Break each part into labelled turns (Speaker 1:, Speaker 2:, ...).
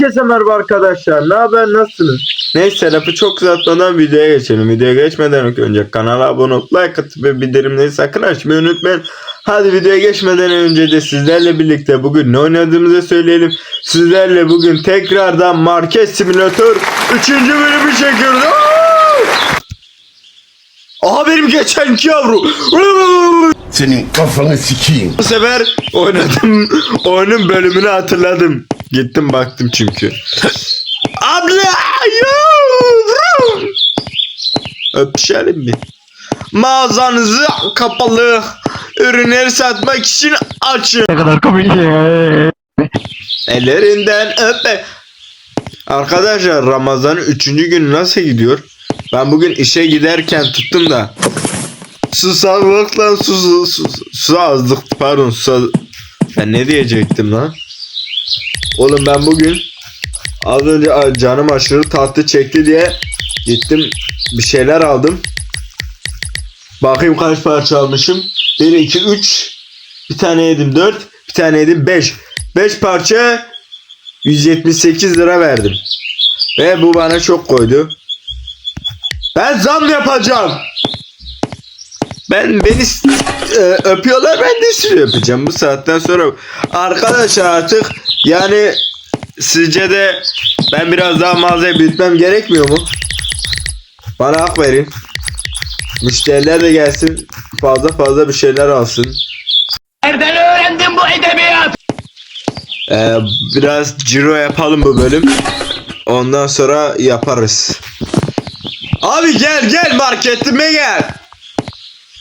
Speaker 1: Herkese merhaba arkadaşlar. Ne haber nasılsınız? Neyse lafı çok uzatmadan videoya geçelim. Videoya geçmeden önce kanala abone olup like atıp ve bildirimleri sakın açmayı unutmayın. Hadi videoya geçmeden önce de sizlerle birlikte bugün ne oynadığımızı söyleyelim. Sizlerle bugün tekrardan Market Simulator 3. bölümü çekiyoruz. Aha benim geçenki yavru.
Speaker 2: Senin kafanı sikeyim.
Speaker 1: Bu sefer oynadım. Oyunun bölümünü hatırladım. Gittim baktım çünkü. Abla! Öpüşelim mi? Mağazanızı kapalı. Ürünleri satmak için açın.
Speaker 3: Ne kadar komik ya.
Speaker 1: Ellerinden öpe. Arkadaşlar Ramazan'ın 3. günü nasıl gidiyor? Ben bugün işe giderken tuttum da susamışlıkla su, su, su, su azlık pardon su ben ne diyecektim lan? Oğlum ben bugün az önce canım aşırı tatlı çekti diye gittim bir şeyler aldım. Bakayım kaç parça almışım. 1 2 3 bir tane yedim 4 bir tane yedim 5 5 parça 178 lira verdim. Ve bu bana çok koydu. Ben zam yapacağım. Ben beni e, öpüyorlar ben de sizi öpeceğim bu saatten sonra. Arkadaşlar artık yani sizce de ben biraz daha mağazayı büyütmem gerekmiyor mu? Bana hak verin. Müşteriler de gelsin fazla fazla bir şeyler alsın.
Speaker 3: Nereden öğrendin bu edebiyat?
Speaker 1: Ee, biraz ciro yapalım bu bölüm. Ondan sonra yaparız. Abi gel gel marketime gel.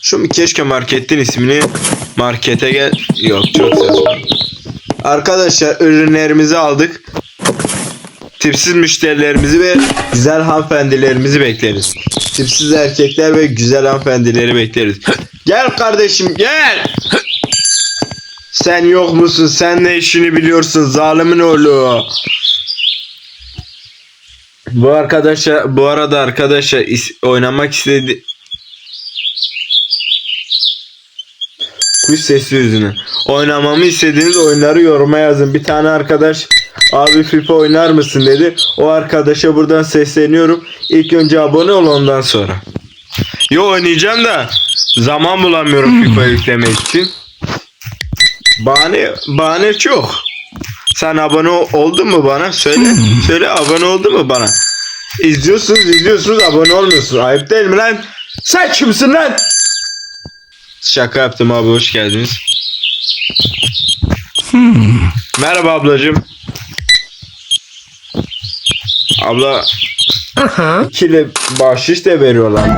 Speaker 1: Şu mu keşke marketin ismini markete gel. Yok çok saçma. Arkadaşlar ürünlerimizi aldık. Tipsiz müşterilerimizi ve güzel hanımefendilerimizi bekleriz. Tipsiz erkekler ve güzel hanımefendileri bekleriz. Gel kardeşim gel. Sen yok musun? Sen ne işini biliyorsun zalimin oğlu. Bu arkadaşa bu arada arkadaşa is- oynamak istedi Kuş sesi yüzüne. Oynamamı istediğiniz oyunları yoruma yazın. Bir tane arkadaş abi FIFA oynar mısın dedi. O arkadaşa buradan sesleniyorum. İlk önce abone ol ondan sonra. Yo oynayacağım da zaman bulamıyorum FIFA yüklemek için. Bahane, bahane çok. Sen abone ol- oldun mu bana? Söyle. Söyle abone oldun mu bana? İzliyorsunuz izliyorsunuz abone olmuyorsunuz. Ayıp değil mi lan? Sen kimsin lan? Şaka yaptım abi hoş geldiniz. Merhaba ablacığım. Abla ikili bahşiş de veriyorlar.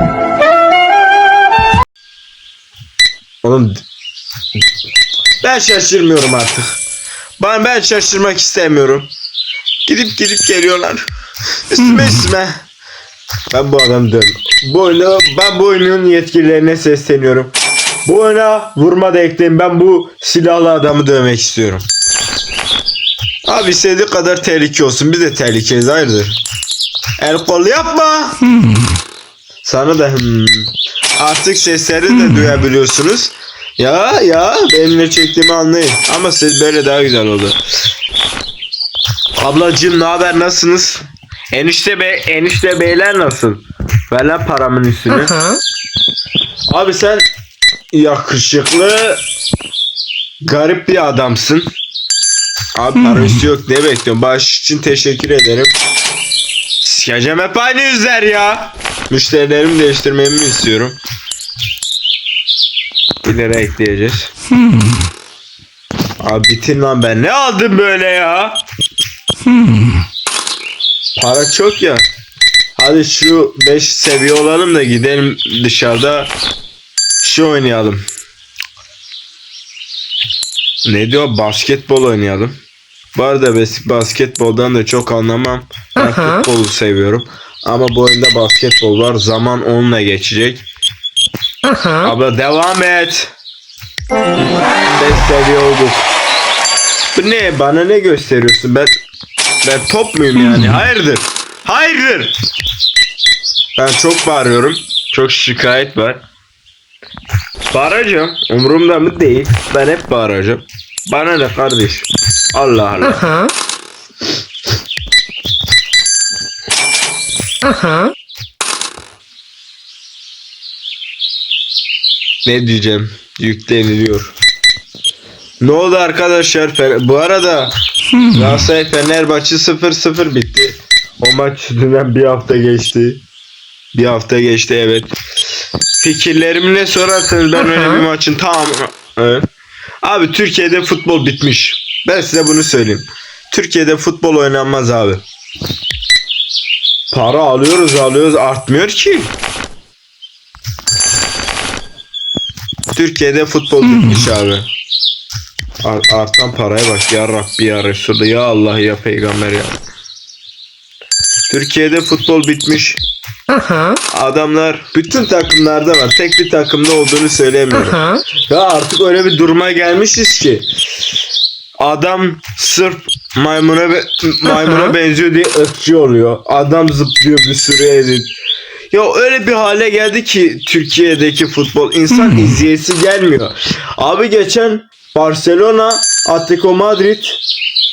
Speaker 1: Oğlum ben şaşırmıyorum artık. Ben ben şaşırmak istemiyorum. Gidip gidip geliyorlar. Üstüme üstüme. Ben bu adamı dövüm. Bu oyunu, ben bu oyunun yetkililerine sesleniyorum. Bu oyuna vurma da ekleyin. Ben bu silahlı adamı dövmek istiyorum. Abi istediği kadar tehlike olsun. Biz de tehlikeyiz hayırdır. El kol yapma. Sana da hmm. Artık sesleri de duyabiliyorsunuz. Ya ya benim ne çektiğimi anlayın. Ama siz böyle daha güzel oldu. Ablacığım ne haber nasılsınız? Enişte bey, enişte beyler nasıl? Ver lan paramın üstünü. Abi sen yakışıklı garip bir adamsın. Abi para üstü yok ne bekliyorum? Bağış için teşekkür ederim. Sikeceğim hep aynı yüzler ya. Müşterilerimi değiştirmemi istiyorum. Lira ekleyeceğiz. Abi bitin lan ben. Ne aldım böyle ya? Para çok ya. Hadi şu 5 seviye olalım da gidelim dışarıda şu oynayalım. Ne diyor? Basketbol oynayalım. Bu arada bas- basketboldan da çok anlamam. Ben futbolu seviyorum. Ama bu oyunda basketbol var. Zaman onunla geçecek. Abla devam et. 5 seviye olduk. Bu ne? Bana ne gösteriyorsun? Ben ben top muyum yani? Hayırdır? Hayırdır? Ben çok bağırıyorum. Çok şikayet var. Bağıracağım. Umurumda mı değil. Ben hep bağıracağım. Bana ne kardeş? Allah Allah. Ne diyeceğim? Yükleniliyor. Ne oldu arkadaşlar? Bu arada Galatasaray Fenerbahçe 0-0 bitti. O maç üstünden bir hafta geçti. Bir hafta geçti evet. Fikirlerimi ne sorarsanız ben öyle bir maçın tamamı... Evet. Abi Türkiye'de futbol bitmiş. Ben size bunu söyleyeyim. Türkiye'de futbol oynanmaz abi. Para alıyoruz alıyoruz artmıyor ki. Türkiye'de futbol bitmiş abi. Ar- artan paraya bak ya Rabbi ya Resulü ya Allah ya Peygamber ya. Türkiye'de futbol bitmiş. Adamlar bütün takımlarda var. Tek bir takımda olduğunu söylemiyorum. Ya artık öyle bir duruma gelmişiz ki adam sırf maymuna be- maymuna benziyor diye ırkçı oluyor. Adam zıplıyor bir sürü edit. Ya öyle bir hale geldi ki Türkiye'deki futbol insan izleyesi gelmiyor. Abi geçen Barcelona Atletico Madrid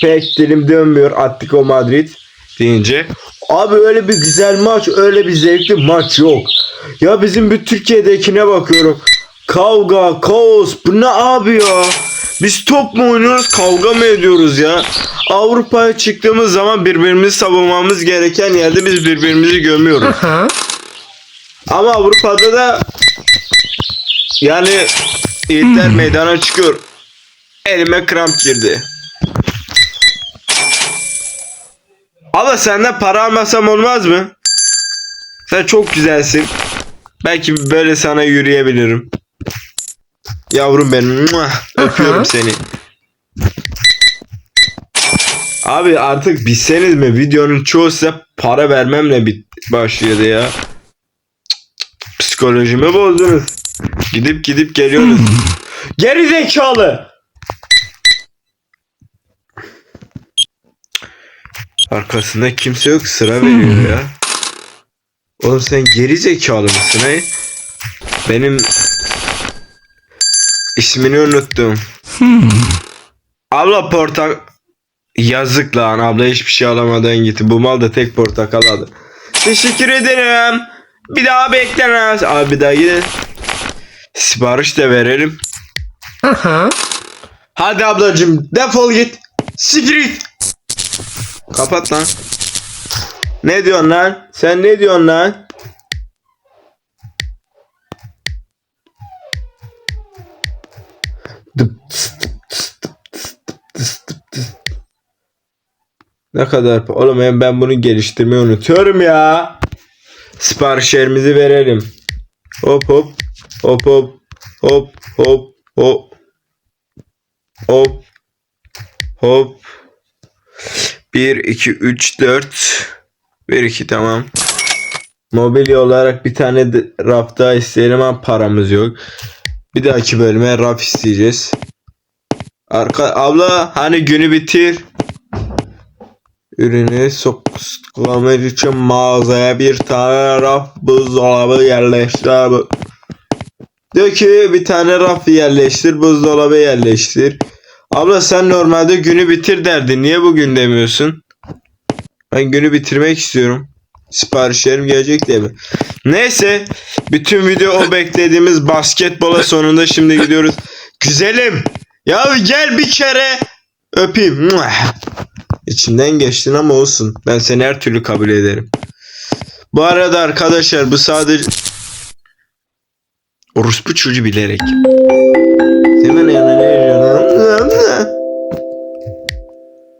Speaker 1: pek dilim dönmüyor Atletico Madrid deyince. Abi öyle bir güzel maç, öyle bir zevkli maç yok. Ya bizim bir Türkiye'dekine bakıyorum. Kavga, kaos, bu ne abi ya? Biz top mu oynuyoruz, kavga mı ediyoruz ya? Avrupa'ya çıktığımız zaman birbirimizi savunmamız gereken yerde biz birbirimizi gömüyoruz. Ama Avrupa'da da yani yiğitler meydana çıkıyor. Elime kramp girdi. Ama senden para almasam olmaz mı? Sen çok güzelsin. Belki böyle sana yürüyebilirim. Yavrum benim. Öpüyorum seni. Abi artık bilseniz mi videonun çoğu size para vermemle bit başladı ya. Psikolojimi bozdunuz. Gidip gidip geliyoruz. Geri zekalı. Arkasında kimse yok sıra veriyor ya. Oğlum sen geri zekalı mısın he? Benim ismini unuttum. Abla portak Yazık lan abla hiçbir şey alamadan gitti. Bu mal da tek portakal aldı. Teşekkür ederim. Bir daha beklemez. Abi bir daha gidin. Sipariş de verelim. Hadi ablacım defol git. Siktir git. Kapat lan. Ne diyorsun lan? Sen ne diyorsun lan? Ne kadar oğlum ben, ben bunu geliştirmeyi unutuyorum ya. Siparişlerimizi verelim. Hop hop hop hop hop hop hop hop hop 1 2 3 4 1 2 tamam. Mobilya olarak bir tane raf daha isteyelim ama paramız yok. Bir dahaki bölüme raf isteyeceğiz. Arka abla hani günü bitir. Ürünü soklamak için mağazaya bir tane raf buzdolabı yerleştir abi. Diyor ki bir tane raf yerleştir buzdolabı yerleştir. Abla sen normalde günü bitir derdin. Niye bugün demiyorsun? Ben günü bitirmek istiyorum. Siparişlerim gelecek diye mi? Neyse. Bütün video o beklediğimiz basketbola sonunda şimdi gidiyoruz. Güzelim. Ya gel bir kere öpeyim. İçinden geçtin ama olsun. Ben seni her türlü kabul ederim. Bu arada arkadaşlar bu sadece orospu çocuğu bilerek.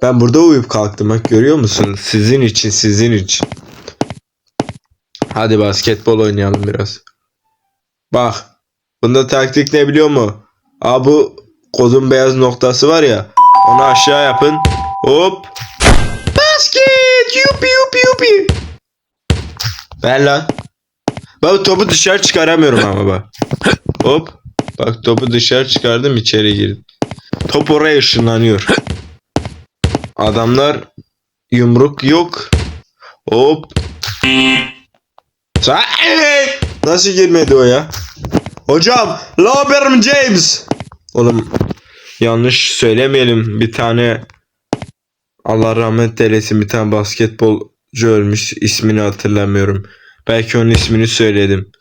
Speaker 1: Ben burada uyuyup kalktım bak görüyor musun? Sizin için sizin için. Hadi basketbol oynayalım biraz. Bak. Bunda taktik ne biliyor mu? Aa bu kodun beyaz noktası var ya. Onu aşağı yapın. Hop. Basket. Yupi yupi yupi. Ver lan. Bak topu dışarı çıkaramıyorum ama bak. Hop. Bak topu dışarı çıkardım içeri girdim. Top oraya ışınlanıyor. Adamlar yumruk yok. Hop. Nasıl girmedi o ya? Hocam, LeBron James. Oğlum yanlış söylemeyelim. Bir tane Allah rahmet eylesin bir tane basketbolcu ölmüş. İsmini hatırlamıyorum. Belki onun ismini söyledim.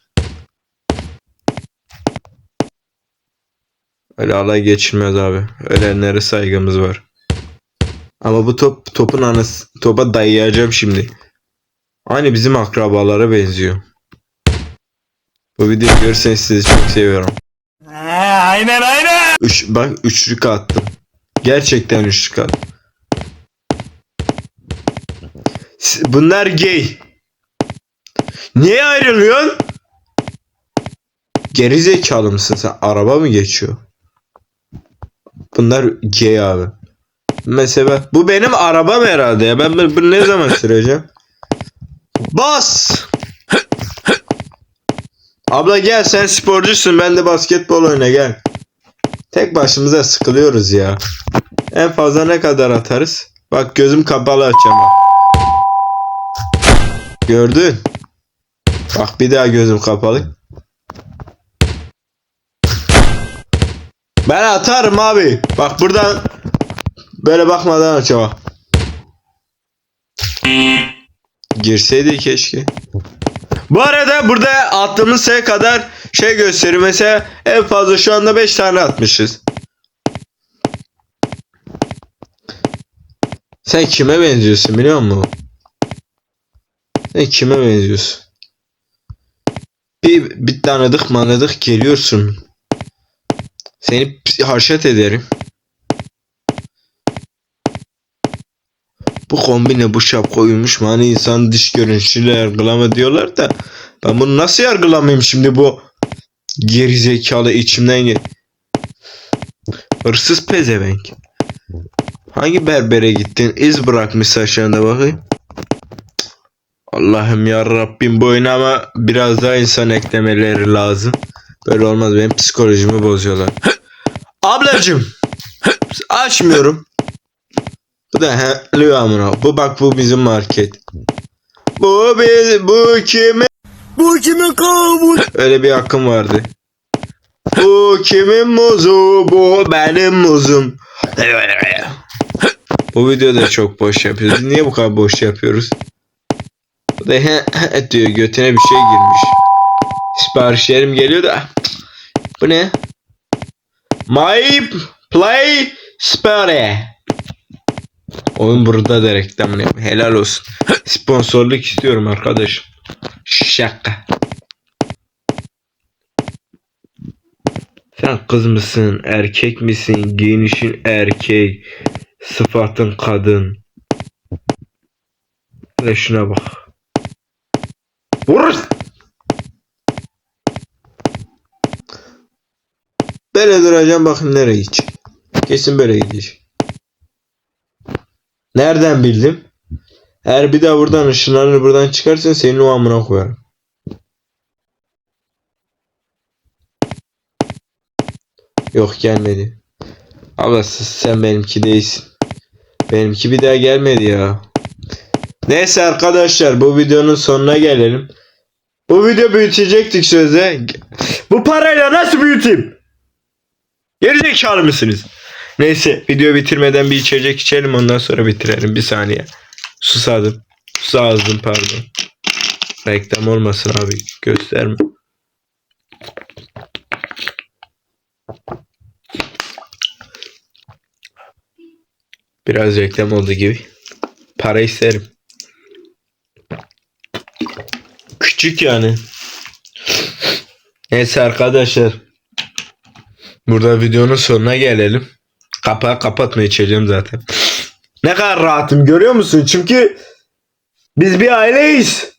Speaker 1: Öyle alay geçilmez abi. Ölenlere saygımız var. Ama bu top topun anası topa dayayacağım şimdi. Aynı bizim akrabalara benziyor. Bu videoyu görürseniz sizi çok seviyorum.
Speaker 3: aynen aynen.
Speaker 1: Üç, bak üçlük attım. Gerçekten üçlük attım. Bunlar gay. Niye ayrılıyorsun? Geri zekalı mısın sen? Araba mı geçiyor? Bunlar gay abi. Mesela bu benim arabam herhalde ya. Ben bunu ne zaman süreceğim? Bas! Abla gel sen sporcusun ben de basketbol oyna gel. Tek başımıza sıkılıyoruz ya. En fazla ne kadar atarız? Bak gözüm kapalı açacağım. Gördün? Bak bir daha gözüm kapalı. Ben atarım abi. Bak buradan böyle bakmadan bak. Girseydi keşke. Bu arada burada attığımız sayı kadar şey gösteriyor. Mesela en fazla şu anda 5 tane atmışız. Sen kime benziyorsun biliyor musun? Sen kime benziyorsun? Bir, bir tanıdık manıdık geliyorsun. Seni haşet ederim. Bu kombine bu şapka uyumuş mu? Hani insan dış görünüşüyle yargılama diyorlar da ben bunu nasıl yargılamayayım şimdi bu gerizekalı içimden gel. Hırsız pezevenk. Hangi berbere gittin? İz bırakmış saçlarında bakayım. Allah'ım ya Rabbim bu oyuna ama biraz daha insan eklemeleri lazım. Böyle olmaz benim psikolojimi bozuyorlar. Ablacım açmıyorum. Bu da he, amına. Bu bak bu bizim market. Bu biz bu kimin?
Speaker 2: Bu kimin kavun?
Speaker 1: Öyle bir hakkım vardı. Bu kimin muzu? Bu benim muzum. Bu videoda çok boş yapıyoruz. Niye bu kadar boş yapıyoruz? Bu da he, he diyor götüne bir şey girmiş. Siparişlerim geliyor da. Bu ne? My play spare. Oyun burada da reklamını yap. Helal olsun. Sponsorluk istiyorum arkadaş. Şaka. Sen kız mısın? Erkek misin? Giyinişin erkek. Sıfatın kadın. Ve şuna bak. Vur! Böyle duracağım bakın nereye gidecek. Kesin böyle gidecek. Nereden bildim? Eğer bir daha buradan ışınlarını buradan çıkarsan senin o amına koyarım. Yok gelmedi. Abla sen benimki değilsin. Benimki bir daha gelmedi ya. Neyse arkadaşlar bu videonun sonuna gelelim. Bu video büyütecektik sözde. Bu parayla nasıl büyüteyim? Gerizekalı mısınız? Neyse video bitirmeden bir içecek içelim ondan sonra bitirelim. Bir saniye. Susadım. Susazdım pardon. Reklam olmasın abi. Gösterme. Biraz reklam oldu gibi. Para isterim. Küçük yani. Neyse arkadaşlar. Burada videonun sonuna gelelim. Kapağı kapatma içeceğim zaten. Ne kadar rahatım görüyor musun? Çünkü biz bir aileyiz.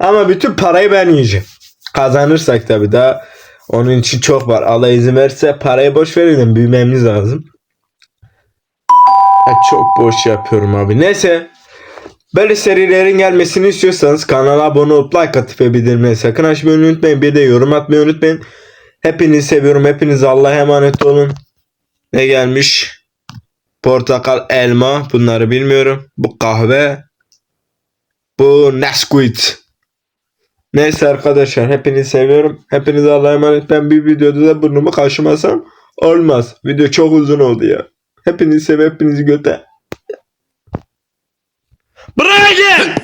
Speaker 1: Ama bütün parayı ben yiyeceğim. Kazanırsak tabii daha onun için çok var. Allah izin verirse parayı boş verelim. Büyümemiz lazım. Ya çok boş yapıyorum abi. Neyse. Böyle serilerin gelmesini istiyorsanız kanala abone olup like atıp ve sakın açmayı unutmayın. Bir de yorum atmayı unutmayın. Hepinizi seviyorum. Hepiniz Allah'a emanet olun. Ne gelmiş? Portakal, elma. Bunları bilmiyorum. Bu kahve. Bu Nesquik. Neyse arkadaşlar. Hepinizi seviyorum. Hepiniz Allah'a emanet. Ben bir videoda da burnumu kaşımasam olmaz. Video çok uzun oldu ya. Hepinizi sev, hepinizi göte. Buraya gel!